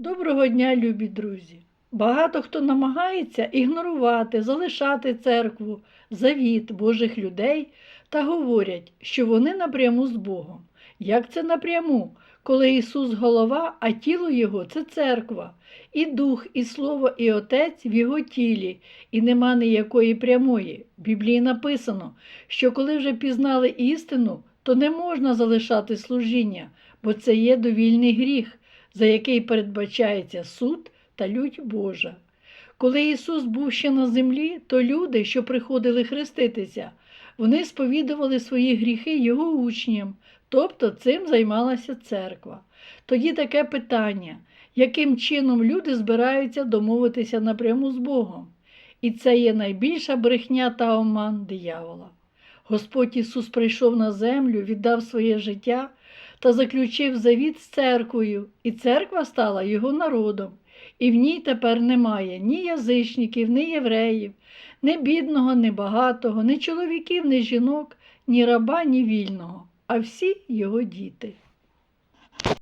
Доброго дня, любі друзі! Багато хто намагається ігнорувати, залишати церкву, завіт Божих людей та говорять, що вони напряму з Богом. Як це напряму, коли Ісус голова, а тіло Його це церква, і дух, і слово, і Отець в Його тілі, і нема ніякої прямої. В Біблії написано, що коли вже пізнали істину, то не можна залишати служіння, бо це є довільний гріх за який передбачається суд та лють Божа. Коли Ісус був ще на землі, то люди, що приходили хреститися, вони сповідували свої гріхи Його учням, тобто цим займалася церква. Тоді таке питання, яким чином люди збираються домовитися напряму з Богом? І це є найбільша брехня та оман диявола. Господь Ісус прийшов на землю, віддав своє життя та заключив завіт з церквою, і церква стала його народом. І в ній тепер немає ні язичників, ні євреїв, ні бідного, ні багатого, ні чоловіків, ні жінок, ні раба, ні вільного, а всі його діти.